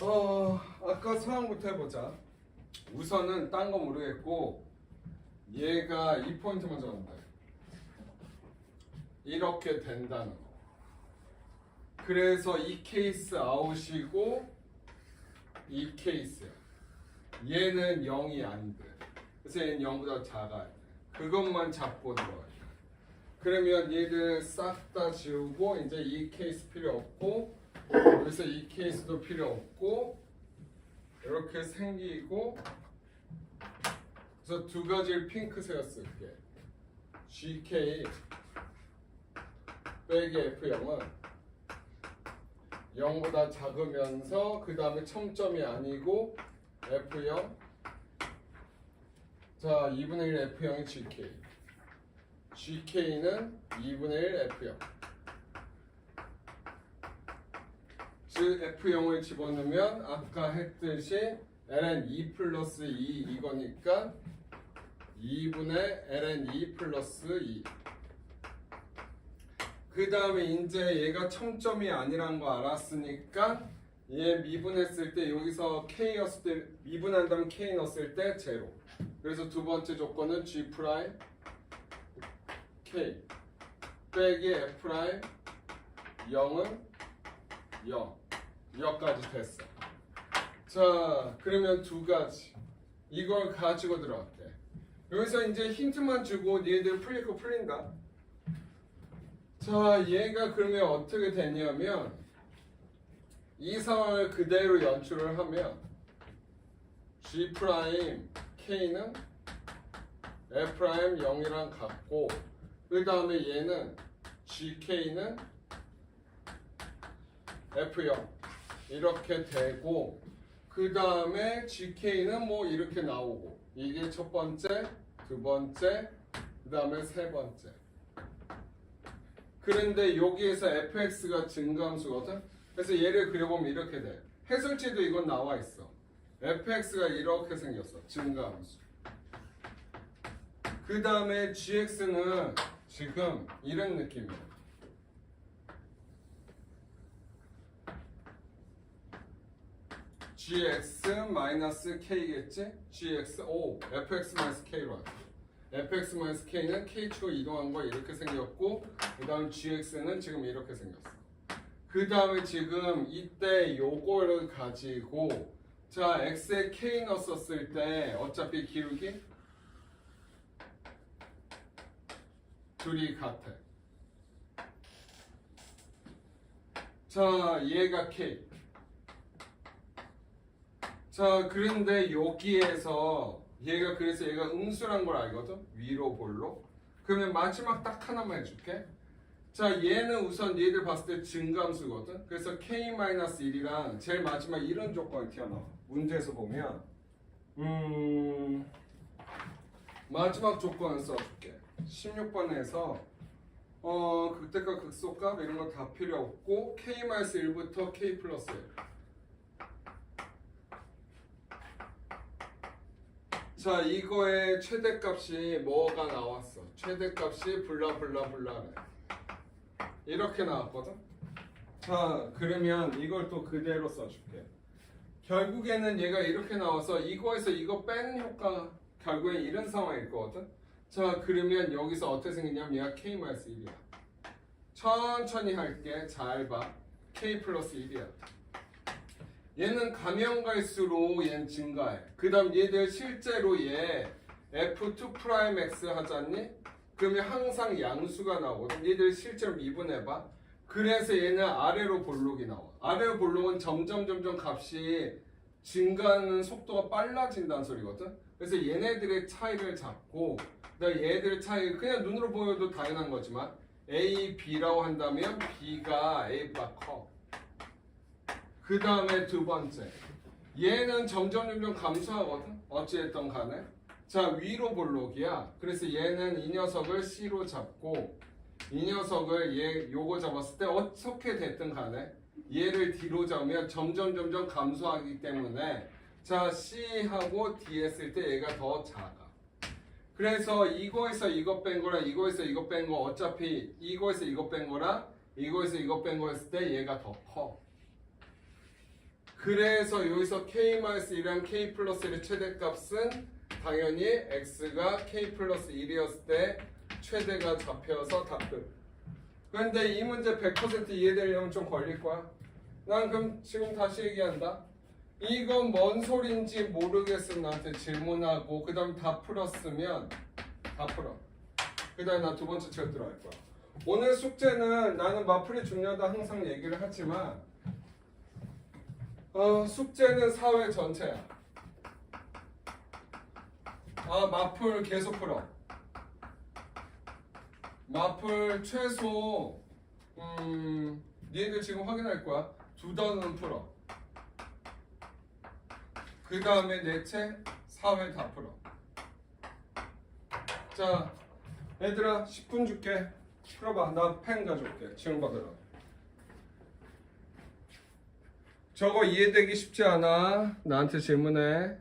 어 아까 상황부터 해보자. 우선은 딴 거 모르겠고 얘가 이 포인트 먼저 간다. 이렇게 된다는 거. 그래서 이 케이스 아웃이고 이 케이스야. 얘는 0이 안 돼. 그래서 얘는 0보다 작아야 돼. 그것만 잡고 들어가야 돼. 그러면 얘를 싹 다 지우고 이제 이 케이스 필요 없고 그래서 이 케이스도 필요 없고 이렇게 생기고 그래서 두 가지를 핑크색을 쓸게. GK 빼기 F0은 0보다 작으면서 그 다음에 청점이 아니고 F0 자 2분의 1 F0이 GK GK는 2분의 1 F0 즉 F0을 집어넣으면 아까 했듯이 ln 2 플러스 2 이거니까 2분의 ln 2 플러스 2. 그 다음에 이제 얘가 청점이 아니란 거 알았으니까 얘 미분했을 때 여기서 k였을 때 미분한다면 k 넣었을 때 제로. 그래서 두 번째 조건은 g 프라임 k 빼기 f 프라임 0은 0. 여기까지 됐어. 자, 그러면 두 가지. 이걸 가지고 들어갈게. 여기서 이제 힌트만 주고 얘들 거 풀린다. 자, 얘가 그러면 어떻게 되냐면 이 상황을 그대로 연출을 하면 G 프라임 K는 F 프라임 0이랑 같고 그 다음에 얘는 GK는 F0 이렇게 되고 그 다음에 GK는 뭐 이렇게 나오고 이게 첫 번째, 두 번째, 그 다음에 세 번째. 그런데 여기에서 fx가 증감수거든. 그래서 얘를 그려보면 이렇게 돼. 해설지도 이건 나와 있어. fx가 이렇게 생겼어. 증감수. 그 다음에 gx는 지금 이런 느낌이야. Gx 마이너스 k겠지? gx 오 fx 마이너스 k로 하자. fx 마이너스 k는 k축으로 이동한 거 이렇게 생겼고 그 다음 gx는 지금 이렇게 생겼어. 그 다음에 지금 이때 요거를 가지고 자 x에 k 넣었을 때 어차피 기울기 둘이 같아. 자 얘가 k 자, 그런데 여기에서 얘가 그래서 얘가 음수란 걸 알거든? 위로 볼로. 그러면 마지막 딱 하나만 해줄게. 자, 얘는 우선 얘들 봤을 때 증감수거든? 그래서 k-1이랑 제일 마지막 이런 조건이 튀어나와. 문제에서 보면, 음, 마지막 조건을 써줄게. 16번에서, 어, 극대값, 극소값 이런 거 다 필요 없고, k-1부터 k 플러스 1. 자 이거의 최대값이 뭐가 나왔어? 최대값이 블라블라블라래 이렇게 나왔거든? 자 그러면 이걸 또 그대로 써줄게. 결국에는 얘가 이렇게 나와서 이거에서 이거 빼는 효과 결국엔 이런 상황일 거거든? 자 그러면 여기서 어떻게 생겼냐면 얘가 k-1이야. 천천히 할게. 잘 봐. K 플러스 1이야 얘는 가면 갈수록 얘는 증가해. 그 다음 얘들 실제로 얘 F2 프라임 X 하잖니? 그러면 항상 양수가 나오거든. 얘들 실제로 미분해봐. 그래서 얘는 아래로 볼록이 나와. 아래로 볼록은 점점 점점 값이 증가하는 속도가 빨라진다는 소리거든. 그래서 얘네들의 차이를 잡고 얘들의 차이 그냥 눈으로 보여도 당연한 거지만 A, B라고 한다면 B가 A보다 커. 그 다음에 두 번째. 얘는 점점 점점 감소하거든. 어찌됐든 간에. 자 위로 볼록이야. 그래서 얘는 이 녀석을 C로 잡고 이 녀석을 얘 요거 잡았을 때 어떻게 됐든 간에 얘를 D로 잡으면 점점 점점 감소하기 때문에 자 C하고 D 했을 때 얘가 더 작아. 그래서 이거에서 이거 뺀 거랑 이거에서 이거 뺀 거. 어차피 이거에서 이거 뺀 거랑 이거에서 이거 뺀 거 했을 때 얘가 더커 그래서 여기서 k-1이랑 k 플러스 1의 최대값은 당연히 x가 k 플러스 1이었을 때 최대가 잡혀서 답끝. 그런데 이 문제 100% 이해되려면 좀 걸릴 거야. 난 그럼 지금 다시 얘기한다. 이건 뭔 소린지 모르겠으면 나한테 질문하고 그 다음 다 풀었으면 다 풀어. 그 다음에 나 두 번째 책 들어갈 거야. 오늘 숙제는 나는 마플이 중요하다 항상 얘기를 하지만 어, 숙제는 사회 전체야. 아 마플 계속 풀어. 마플 최소 음 니네들 지금 확인할 거야. 두 단은 풀어. 그 다음에 내책 사회 다 풀어. 자, 얘들아 10분 줄게. 풀어봐. 나 펜 가져올게. 지금 받으라. 저거 이해되기 쉽지 않아. 나한테 질문해.